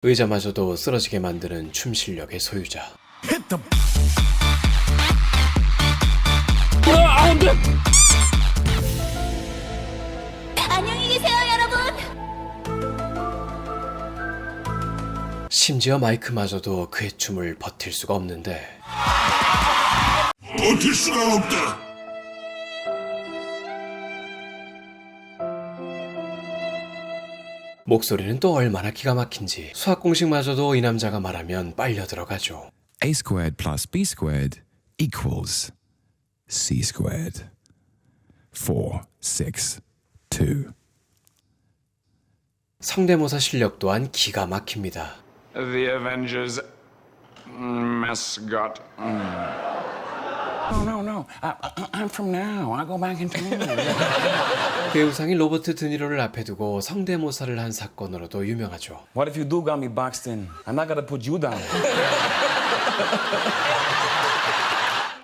의자마저도 쓰러지게 만드는 춤 실력의 소유자. 안녕히 계세요, 여러분. 심지어 마이크마저도 그의 춤을 버틸 수가 없는데 버틸 수가 없다. 목소리는 또 얼마나 기가 막힌지 수학 공식마저도 이 남자가 말하면 빨려 들어가죠. a squared plus b squared equals c squared. 4, 6, 2. 성대모사 실력 또한 기가 막힙니다. The Avengers mascot. No, no, no. I, I'm from now. I go back in time. 우상인 로버트 드니로를 앞에 두고 성대모사를 한 사건으로도 유명하죠. what if you do got me boxed in? I'm not gonna put you down.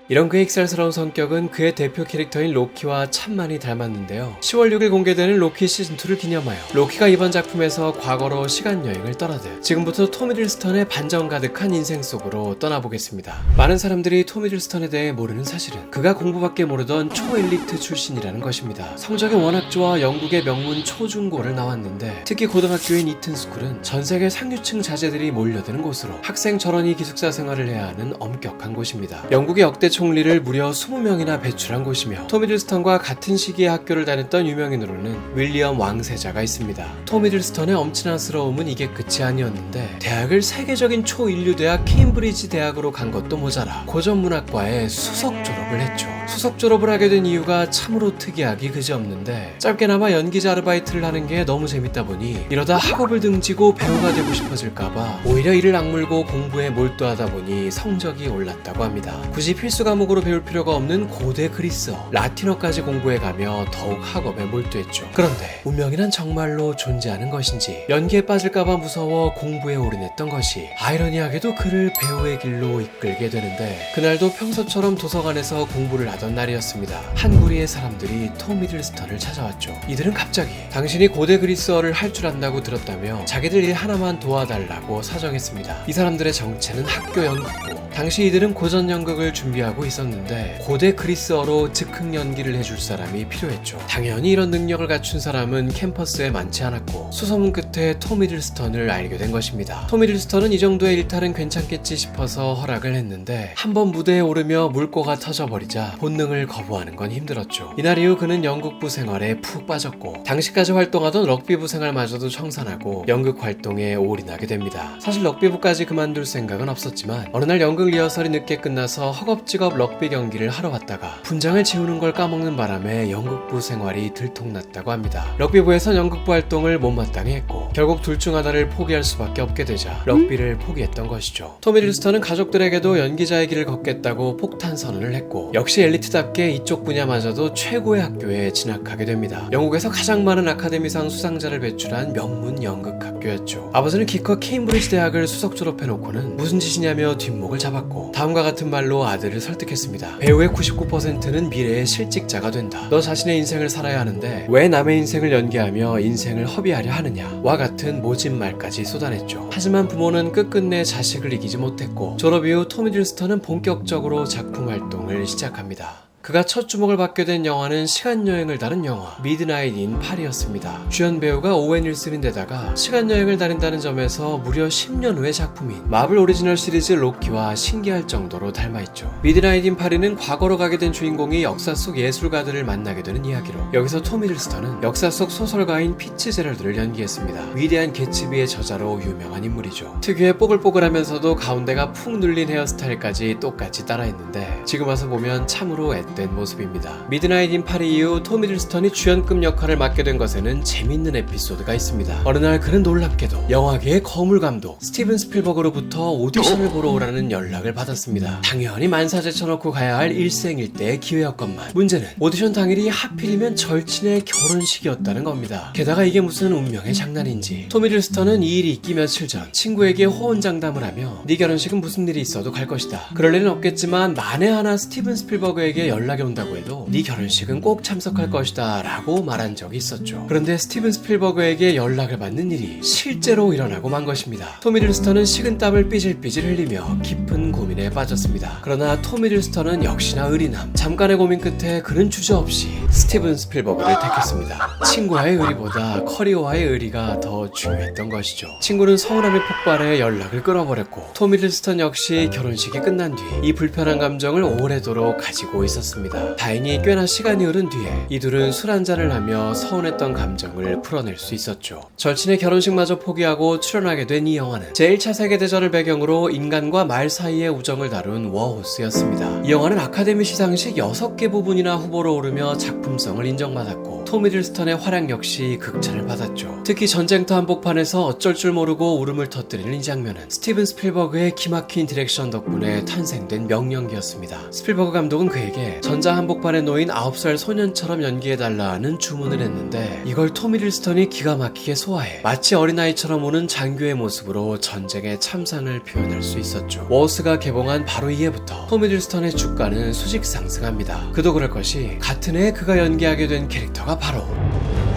이런 그의 익살스러운 성격은 그의 대표 캐릭터인 로키와 참 많이 닮았는데요. 10월 6일 공개되는 로키 시즌2를 기념하여 로키가 이번 작품에서 과거로 시간여행을 떠나듯 지금부터 토미 딜스턴의 반전 가득한 인생 속으로 떠나보겠습니다. 많은 사람들이 토미 딜스턴에 대해 모르는 사실은 그가 공부밖에 모르던 초엘리트 출신이라는 것입니다. 성적이 워낙 좋아 영국의 명문 초중고를 나왔는데 특히 고등학교인 이튼스쿨은 전 세계 상류층 자제들이 몰려드는 곳으로 학생 전원이 기숙사 생활을 해야 하는 엄격한 곳입니다. 영국의 역대 총리를 무려 20명이나 배출한 곳이며 토미 딜스턴과 같은 시기에 학교를 다녔던 유명인으로는 윌리엄 왕세자가 있습니다. 토미 딜스턴의 엄친아스러움은 이게 끝이 아니었는데 대학을 세계적인 초인류 대학 케임브리지 대학으로 간 것도 모자라 고전문학과에 수석 졸업을 했죠. 수석 졸업을 하게 된 이유가 참으로 특이하기 그지없는데 짧게나마 연기자 아르바이트를 하는 게 너무 재밌다 보니 이러다 학업을 등지고 배우가 되고 싶어질까봐 오히려 이를 악물고 공부에 몰두하다 보니 성적이 올랐다고 합니다. 굳이 필수 과목으로 배울 필요가 없는 고대 그리스어, 라틴어까지 공부해가며 더욱 학업에 몰두했죠. 그런데 운명이란 정말로 존재하는 것인지 연기에 빠질까봐 무서워 공부에 올인했던 것이 아이러니하게도 그를 배우의 길로 이끌게 되는데 그날도 평소처럼 도서관에서 공부를 하던 날이었습니다. 한 무리의 사람들이 톰 미들스턴을 찾아왔죠. 이들은 갑자기 당신이 고대 그리스어를 할 줄 안다고 들었다며 자기들 일 하나만 도와달라고 사정했습니다. 이 사람들의 정체는 학교 연극부. 당시 이들은 고전 연극을 준비하고 있었는데 고대 그리스어로 즉흥 연기를 해줄 사람이 필요했죠. 당연히 이런 능력을 갖춘 사람은 캠퍼스에 많지 않았고 수소문 끝에 톰 미들스턴을 알게 된 것입니다. 톰 미들스턴은 이 정도의 일탈은 괜찮겠지 싶어서 허락을 했는데 한 번 무대에 오르며 물꼬가 터져버리자 본능을 거부하는 건 힘들었죠. 이날 이후 그는 연극부 생활에 푹 빠졌고 당시까지 활동하던 럭비부 생활마저도 청산하고 연극 활동에 올인하게 됩니다. 사실 럭비부까지 그만둘 생각은 없었지만 어느 날 연극 리허설이 늦게 끝나서 허겁지겁 럭비 경기를 하러 왔다가 분장을 지우는 걸 까먹는 바람에 연극부 생활이 들통났다고 합니다. 럭비부에선 연극부 활동을 못마땅히 했고 결국 둘 중 하나를 포기할 수밖에 없게 되자 럭비를 포기했던 것이죠. 토미 딜스턴은 가족들에게도 연기자의 길을 걷겠다고 폭탄 선언을 했고 역시 엘리트답게 이쪽 분야마저도 최고의 학교에 진학하게 됩니다. 영국에서 가장 많은 아카데미상 수상자를 배출한 명문 연극 학교였죠. 아버지는 기껏 케임브리지 대학을 수석 졸업해놓고는 무슨 짓이냐며 뒷목을 잡았고 다음과 같은 말로 아들을 설 득했습니다. 배우의 99%는 미래의 실직자가 된다. 너 자신의 인생을 살아야 하는데 왜 남의 인생을 연기하며 인생을 허비하려 하느냐? 와 같은 모진 말까지 쏟아냈죠. 하지만 부모는 끝끝내 자식을 이기지 못했고 졸업 이후 토미 딜스턴은 본격적으로 작품 활동을 시작합니다. 그가 첫 주목을 받게 된 영화는 시간여행을 다룬 영화 미드나잇 인 파리였습니다. 주연 배우가 오웬 윌슨인데다가 시간여행을 다닌다는 점에서 무려 10년 후의 작품인 마블 오리지널 시리즈 로키와 신기할 정도로 닮아있죠. 미드나잇 인 파리는 과거로 가게 된 주인공이 역사 속 예술가들을 만나게 되는 이야기로 여기서 톰 히들스턴은 역사 속 소설가인 피츠 제럴드를 연기했습니다. 위대한 개츠비의 저자로 유명한 인물이죠. 특유의 뽀글뽀글하면서도 가운데가 푹 눌린 헤어스타일까지 똑같이 따라했는데 지금 와서 보면 참으로 앳된 모습입니다. 미드나잇 인 파리 이후 톰 히들스턴이 주연급 역할을 맡게 된 것에는 재밌는 에피소드가 있습니다. 어느 날 그는 놀랍게도 영화계의 거물 감독 스티븐 스필버그로부터 오디션을 보러 오라는 연락을 받았습니다. 당연히 만사제 쳐놓고 가야 할 일생일대의 기회였건만 문제는 오디션 당일이 하필이면 절친의 결혼식이었다는 겁니다. 게다가 이게 무슨 운명의 장난인지 토미 딜스턴은 이 일이 있기 며칠 전 친구에게 호언장담을 하며 네 결혼식은 무슨 일이 있어도 갈 것이다. 그럴 일은 없겠지만 만에 하나 스티븐 스필버그에게 연락 연락이 온다고 해도 네 결혼식은 꼭 참석할 것이다 라고 말한 적이 있었죠. 그런데 스티븐 스필버그에게 연락을 받는 일이 실제로 일어나고 만 것입니다. 토미 딜스턴은 식은땀을 삐질삐질 흘리며 깊은 고민에 빠졌습니다. 그러나 토미 딜스턴은 역시나 의리남. 잠깐의 고민 끝에 그는 주저없이 스티븐 스필버그를 택했습니다. 친구와의 의리보다 커리어와의 의리가 더 중요했던 것이죠. 친구는 서운함이 폭발해 연락을 끊어버렸고 토미 딜스턴 역시 결혼식이 끝난 뒤 이 불편한 감정을 오래도록 가지고 있었습니다. 다행히 꽤나 시간이 흐른 뒤에 이 둘은 술 한잔을 하며 서운했던 감정을 풀어낼 수 있었죠. 절친의 결혼식마저 포기하고 출연하게 된 이 영화는 제1차 세계대전을 배경으로 인간과 말 사이의 우정을 다룬 워호스였습니다. 이 영화는 아카데미 시상식 6개 부분이나 후보로 오르며 작품성을 인정받았고 토미 딜스턴의 활약 역시 극찬을 받았죠. 특히 전쟁터 한복판에서 어쩔 줄 모르고 울음을 터뜨리는 이 장면은 스티븐 스필버그의 기막힌 디렉션 덕분에 탄생된 명령기였습니다. 스필버그 감독은 그에게 전장 한복판에 놓인 9살 소년처럼 연기해달라 하는 주문을 했는데 이걸 토미 딜스턴이 기가 막히게 소화해 마치 어린아이처럼 우는 장교의 모습으로 전쟁의 참상을 표현할 수 있었죠. 워스가 개봉한 바로 이해부터 토미 딜스턴의 주가는 수직 상승합니다. 그도 그럴 것이 같은 해에 그가 연기하게 된 캐릭터가 바로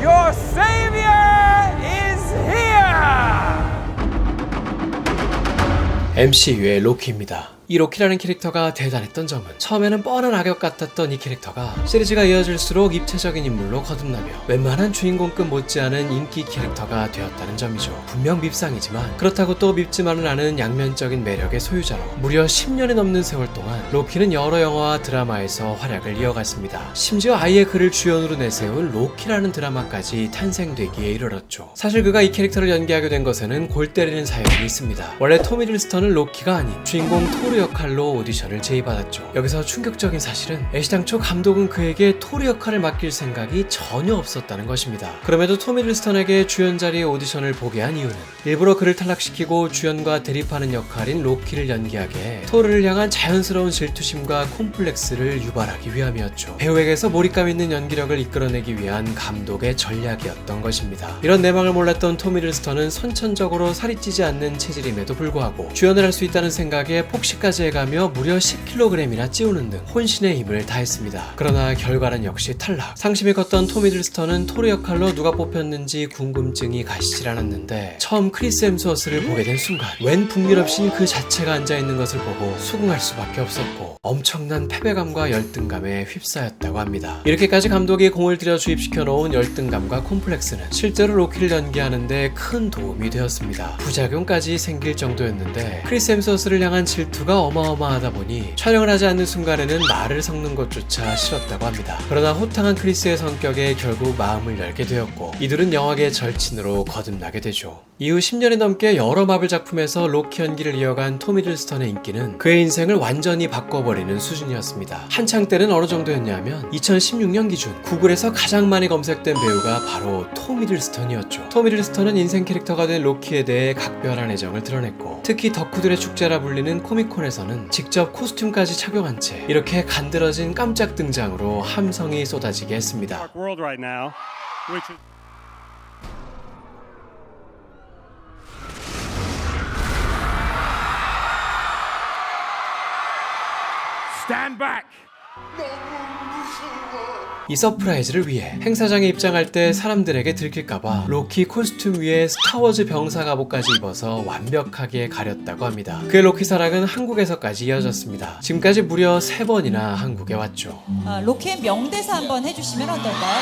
Your Savior is here! MCU의 로키입니다. 이 로키라는 캐릭터가 대단했던 점은 처음에는 뻔한 악역 같았던 이 캐릭터가 시리즈가 이어질수록 입체적인 인물로 거듭나며 웬만한 주인공급 못지않은 인기 캐릭터가 되었다는 점이죠. 분명 밉상이지만 그렇다고 또 밉지만은 않은 양면적인 매력의 소유자로 무려 10년이 넘는 세월 동안 로키는 여러 영화와 드라마에서 활약을 이어갔습니다. 심지어 아이의 그를 주연으로 내세운 로키라는 드라마까지 탄생되기에 이르렀죠. 사실 그가 이 캐릭터를 연기하게 된 것에는 골 때리는 사연이 있습니다. 원래 토미 딜스턴은 로키가 아닌 주인공 토르 역할로 오디션을 제의받았죠. 여기서 충격적인 사실은 애시당초 감독은 그에게 토르 역할을 맡길 생각이 전혀 없었다는 것입니다. 그럼에도 토미 딜스턴에게 주연 자리의 오디션을 보게 한 이유는 일부러 그를 탈락시키고 주연과 대립하는 역할인 로키를 연기하게 해 토르를 향한 자연스러운 질투심과 콤플렉스를 유발하기 위함이었죠. 배우에게서 몰입감 있는 연기력을 이끌어내기 위한 감독의 전략이었던 것입니다. 이런 내막을 몰랐던 토미 딜스턴은 선천적으로 살이 찌지 않는 체질임에도 불구하고 주연을 할 수 있다는 생각에 폭식 까지 해가며 무려 10kg이나 찌우는 등 혼신의 힘을 다했습니다. 그러나 결과는 역시 탈락. 상심이 컸던 토미 딜스턴은 토르 역할로 누가 뽑혔는지 궁금증이 가시질 않았는데 처음 크리스 엠스워스를 보게 된 순간 웬 북유럽신 그 자체가 앉아있는 것을 보고 수긍할 수밖에 없었고 엄청난 패배감과 열등감에 휩싸였다고 합니다. 이렇게까지 감독이 공을 들여 주입시켜 놓은 열등감과 콤플렉스는 실제로 로키를 연기하는데 큰 도움이 되었습니다. 부작용까지 생길 정도였는데 크리스 엠스워스를 향한 질투가 어마어마하다 보니 촬영을 하지 않는 순간에는 말을 섞는 것조차 싫었다고 합니다. 그러나 호탕한 크리스의 성격에 결국 마음을 열게 되었고 이들은 영화계 절친으로 거듭나게 되죠. 이후 10년이 넘게 여러 마블 작품에서 로키 연기를 이어간 토미 딜스턴의 인기는 그의 인생을 완전히 바꿔버리는 수준이었습니다. 한창 때는 어느 정도였냐면 2016년 기준 구글에서 가장 많이 검색된 배우가 바로 토미 딜스턴이었죠. 토미 딜스턴은 인생 캐릭터가 된 로키에 대해 각별한 애정을 드러냈고 특히 덕후들의 축제라 불리는 코미콘에서는 직접 코스튬까지 착용한 채 이렇게 간드러진 깜짝 등장으로 함성이 쏟아지게 했습니다. Stand back! 이 서프라이즈를 위해 행사장에 입장할 때 사람들에게 들킬까봐 로키 코스튬 위에 스타워즈 병사 갑옷까지 입어서 완벽하게 가렸다고 합니다. 그의 로키 사랑은 한국에서까지 이어졌습니다. 지금까지 무려 3번이나 한국에 왔죠. 아, 로키의 명대사 한번 해주시면 어떨까요?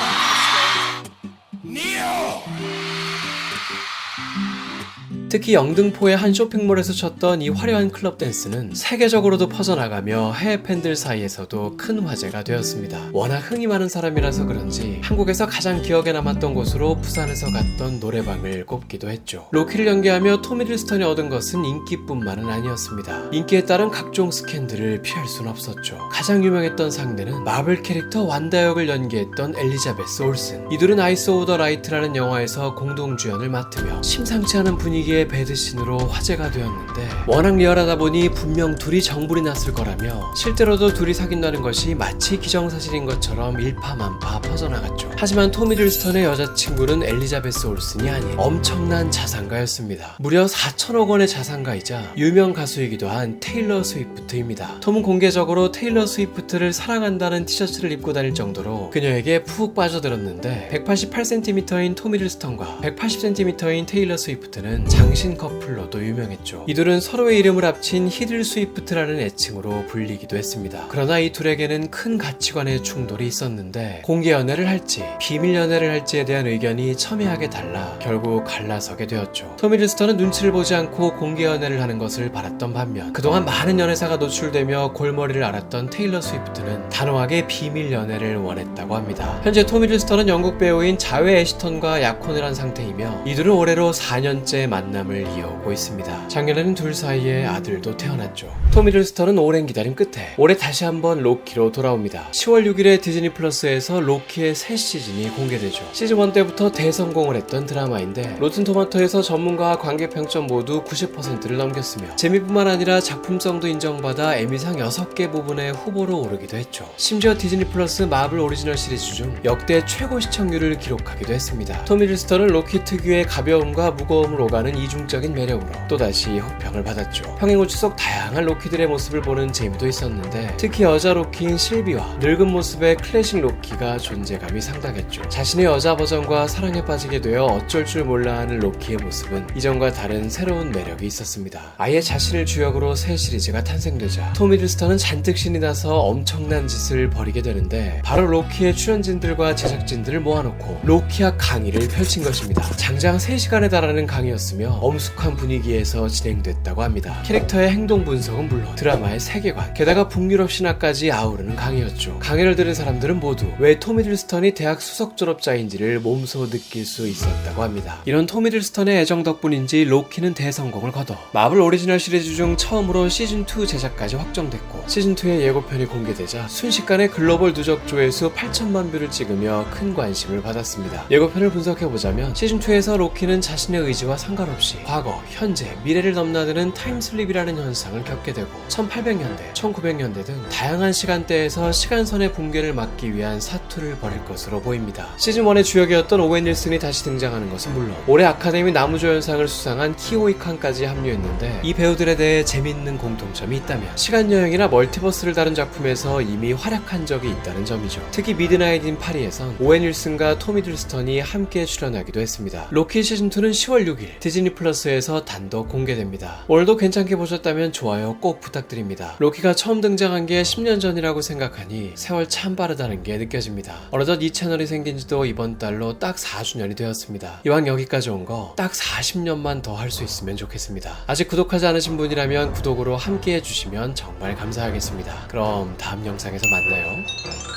특히 영등포의 한 쇼핑몰에서 췄던 이 화려한 클럽 댄스는 세계적으로도 퍼져나가며 해외 팬들 사이에서도 큰 화제가 되었습니다. 워낙 흥이 많은 사람이라서 그런지 한국에서 가장 기억에 남았던 곳으로 부산에서 갔던 노래방을 꼽기도 했죠. 로키를 연기하며 토미 딜스턴이 얻은 것은 인기뿐만은 아니었습니다. 인기에 따른 각종 스캔들을 피할 순 없었죠. 가장 유명했던 상대는 마블 캐릭터 완다 역을 연기했던 엘리자베스 올슨. 이들은 아이스 오브 더 라이트라는 영화에서 공동 주연을 맡으며 심상치 않은 분위기의 로키의 배드신으로 화제가 되었는데 워낙 리얼하다 보니 분명 둘이 정불이 났을 거라며 실제로도 둘이 사귄다는 것이 마치 기정사실인 것처럼 일파만파 퍼져나갔죠. 하지만 토미 딜스턴의 여자친구는 엘리자베스 올슨이 아닌 엄청난 자산가였습니다. 무려 4천억 원의 자산가이자 유명 가수이기도 한 테일러 스위프트입니다. 톰은 공개적으로 테일러 스위프트를 사랑한다는 티셔츠를 입고 다닐 정도로 그녀에게 푹 빠져들었는데 188cm인 토미 딜스턴과 180cm인 테일러 스위프트는 장신 커플로도 유명했죠. 이들은 서로의 이름을 합친 히들 스위프트라는 애칭으로 불리기도 했습니다. 그러나 이 둘에게는 큰 가치관의 충돌이 있었는데 공개 연애를 할지 비밀 연애를 할지에 대한 의견이 첨예하게 달라 결국 갈라서게 되었죠. 토미 딜스턴은 눈치를 보지 않고 공개 연애를 하는 것을 바랐던 반면 그동안 많은 연애사가 노출되며 골머리를 앓았던 테일러 스위프트는 단호하게 비밀 연애를 원했다고 합니다. 현재 토미 딜스턴은 영국 배우인 자웨 애시턴과 약혼을 한 상태이며 이들은 올해로 4년째 만 남을 이어오고 있습니다. 작년에는 둘 사이에 아들도 태어났죠. 토미 딜스턴은 오랜 기다림 끝에 올해 다시 한번 로키로 돌아옵니다. 10월 6일에 디즈니 플러스에서 로키의 새 시즌이 공개되죠. 시즌 1 때부터 대성공을 했던 드라마인데 로튼 토마토에서 전문가와 관객 평점 모두 90%를 넘겼으며 재미뿐만 아니라 작품성도 인정받아 에미상 6개 부분에 후보로 오르기도 했죠. 심지어 디즈니 플러스 마블 오리지널 시리즈 중 역대 최고 시청률을 기록하기도 했습니다. 토미 딜스턴은 로키 특유의 가벼움과 무거움을 오가는 이 중적인 매력으로 또다시 호평을 받았죠. 평행우주 속 다양한 로키들의 모습을 보는 재미도 있었는데 특히 여자 로키인 실비와 늙은 모습의 클래식 로키가 존재감이 상당했죠. 자신의 여자 버전과 사랑에 빠지게 되어 어쩔 줄 몰라 하는 로키의 모습은 이전과 다른 새로운 매력이 있었습니다. 아예 자신을 주역으로 새 시리즈가 탄생되자 딜스턴은 잔뜩 신이 나서 엄청난 짓을 벌이게 되는데 바로 로키의 출연진들과 제작진들을 모아놓고 로키학 강의를 펼친 것입니다. 장장 3시간에 달하는 강의였으며 엄숙한 분위기에서 진행됐다고 합니다. 캐릭터의 행동 분석은 물론 드라마의 세계관, 게다가 북유럽 신화까지 아우르는 강의였죠. 강의를 들은 사람들은 모두 왜 토미 딜스턴이 대학 수석 졸업자인지를 몸소 느낄 수 있었다고 합니다. 이런 토미 딜스턴의 애정 덕분인지 로키는 대성공을 거둬 마블 오리지널 시리즈 중 처음으로 시즌2 제작까지 확정됐고 시즌2의 예고편이 공개되자 순식간에 글로벌 누적 조회수 8천만 뷰를 찍으며 큰 관심을 받았습니다. 예고편을 분석해보자면 시즌2에서 로키는 자신의 의지와 상관없이 과거, 현재, 미래를 넘나드는 타임슬립이라는 현상을 겪게 되고 1800년대, 1900년대 등 다양한 시간대에서 시간선의 붕괴를 막기 위한 사투를 벌일 것으로 보입니다. 시즌1의 주역이었던 오웬 윌슨이 다시 등장하는 것은 물론 올해 아카데미 나무조연상을 수상한 키오이 칸까지 합류했는데 이 배우들에 대해 재밌는 공통점이 있다면 시간여행이나 멀티버스를 다룬 작품에서 이미 활약한 적이 있다는 점이죠. 특히 미드나잇 인 파리에선 오웬 윌슨과 토미 딜스턴이 함께 출연하기도 했습니다. 로키 시즌2는 10월 6일 디즈니 플러스에서 단독 공개됩니다. 오늘도 괜찮게 보셨다면 좋아요 꼭 부탁드립니다. 로키가 처음 등장한 게 10년 전이라고 생각하니 세월 참 빠르다는 게 느껴집니다. 어느덧 이 채널이 생긴 지도 이번 달로 딱 4주년이 되었습니다. 이왕 여기까지 온 거 딱 40년만 더 할 수 있으면 좋겠습니다. 아직 구독하지 않으신 분이라면 구독으로 함께 해주시면 정말 감사하겠습니다. 그럼 다음 영상에서 만나요.